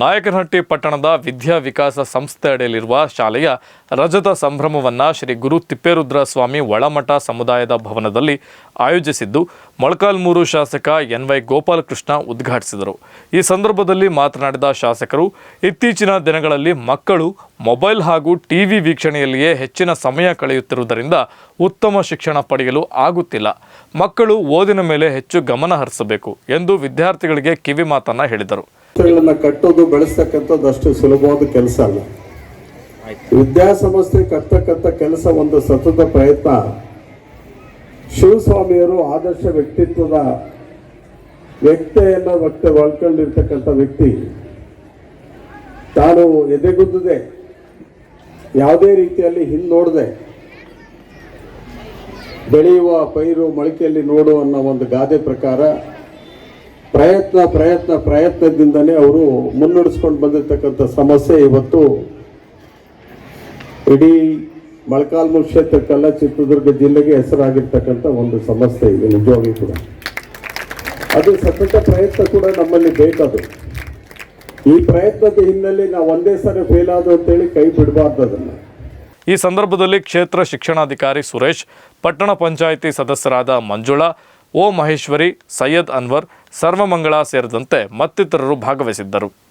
ನಾಯಕನಹಟ್ಟಿ ಪಟ್ಟಣದ ವಿದ್ಯಾ ವಿಕಾಸ ಸಂಸ್ಥೆ ಅಡಿಯಲ್ಲಿರುವ ಶಾಲೆಯ ರಜತ ಸಂಭ್ರಮವನ್ನು ಶ್ರೀ ಗುರು ತಿಪ್ಪೇರುದ್ರ ಸ್ವಾಮಿ ಒಳಮಠ ಸಮುದಾಯದ ಭವನದಲ್ಲಿ ಆಯೋಜಿಸಿದ್ದು ಮೊಳಕಾಲ್ಮೂರು ಶಾಸಕ ಎನ್ ವೈ ಗೋಪಾಲಕೃಷ್ಣ ಉದ್ಘಾಟಿಸಿದರು. ಈ ಸಂದರ್ಭದಲ್ಲಿ ಮಾತನಾಡಿದ ಶಾಸಕರು, ಇತ್ತೀಚಿನ ದಿನಗಳಲ್ಲಿ ಮಕ್ಕಳು ಮೊಬೈಲ್ ಹಾಗೂ ಟಿವಿ ವೀಕ್ಷಣೆಯಲ್ಲಿಯೇ ಹೆಚ್ಚಿನ ಸಮಯ ಕಳೆಯುತ್ತಿರುವುದರಿಂದ ಉತ್ತಮ ಶಿಕ್ಷಣ ಪಡೆಯಲು ಆಗುತ್ತಿಲ್ಲ. ಮಕ್ಕಳು ಓದಿನ ಮೇಲೆ ಹೆಚ್ಚು ಗಮನ ಹರಿಸಬೇಕು ಎಂದು ವಿದ್ಯಾರ್ಥಿಗಳಿಗೆ ಕಿವಿ ಮಾತನ್ನು ಹೇಳಿದರು. ಸಂಸ್ಥೆಗಳನ್ನ ಕಟ್ಟೋದು ಬೆಳೆಸ್ತಕ್ಕಂಥದ್ದು ಅಷ್ಟು ಸುಲಭವಾದ ಕೆಲಸ ಅಲ್ಲ. ವಿದ್ಯಾಸಂಸ್ಥೆ ಕಟ್ತಕ್ಕಂಥ ಕೆಲಸ ಒಂದು ಸತತ ಪ್ರಯತ್ನ. ಶಿವಸ್ವಾಮಿಯವರು ಆದರ್ಶ ವ್ಯಕ್ತಿತ್ವದ ವ್ಯಕ್ತಿಯನ್ನು ವ್ಯಕ್ತ ಒಳ್ಕೊಂಡಿರ್ತಕ್ಕಂಥ ವ್ಯಕ್ತಿ. ತಾನು ಎದೆಗುದ್ದದೆ. ಯಾವುದೇ ರೀತಿಯಲ್ಲಿ ಹಿಂದೋಡದೆ ಬೆಳೆಯುವ ಪೈರು ಮೊಳಕೆಯಲ್ಲಿ ನೋಡು ಅನ್ನೋ ಒಂದು ಗಾದೆ ಪ್ರಕಾರ ಪ್ರಯತ್ನ ಪ್ರಯತ್ನ ಪ್ರಯತ್ನದಿಂದನೇ ಅವರು ಮುನ್ನಡೆಸ್ಕೊಂಡು ಬಂದಿರತಕ್ಕಂಥ ಸಮಸ್ಯೆ ಇವತ್ತು ಇಡೀ ಮೊಳಕಾಲ್ಮೂರು ಕ್ಷೇತ್ರಕ್ಕಲ್ಲ ಚಿತ್ರದುರ್ಗ ಜಿಲ್ಲೆಗೆ ಹೆಸರಾಗಿರ್ತಕ್ಕಂಥ ಒಂದು ಸಮಸ್ಯೆ ಇದೆ ನಿಜವಾಗಿ ಕೂಡ. ಅದು ಸತತ ಪ್ರಯತ್ನ ಕೂಡ ನಮ್ಮಲ್ಲಿ ಬೇಕದು. ಈ ಪ್ರಯತ್ನದ ಹಿನ್ನೆಲೆ ನಾವು ಒಂದೇ ಸಾರಿ ಫೇಲ್ ಆದ ಅಂತೇಳಿ ಕೈ ಬಿಡಬಾರ್ದು ಅದನ್ನು. ಈ ಸಂದರ್ಭದಲ್ಲಿ ಕ್ಷೇತ್ರ ಶಿಕ್ಷಣಾಧಿಕಾರಿ ಸುರೇಶ್, ಪಟ್ಟಣ ಪಂಚಾಯಿತಿ ಸದಸ್ಯರಾದ ಮಂಜುಳಾ, ಓ ಮಹೇಶ್ವರಿ, ಸೈಯದ್ ಅನ್ವರ್ ಸರ್ವಮಂಗಳ ಸೇರಿದಂತೆ ಮತ್ತಿತರರು ಭಾಗವಹಿಸಿದ್ದರು.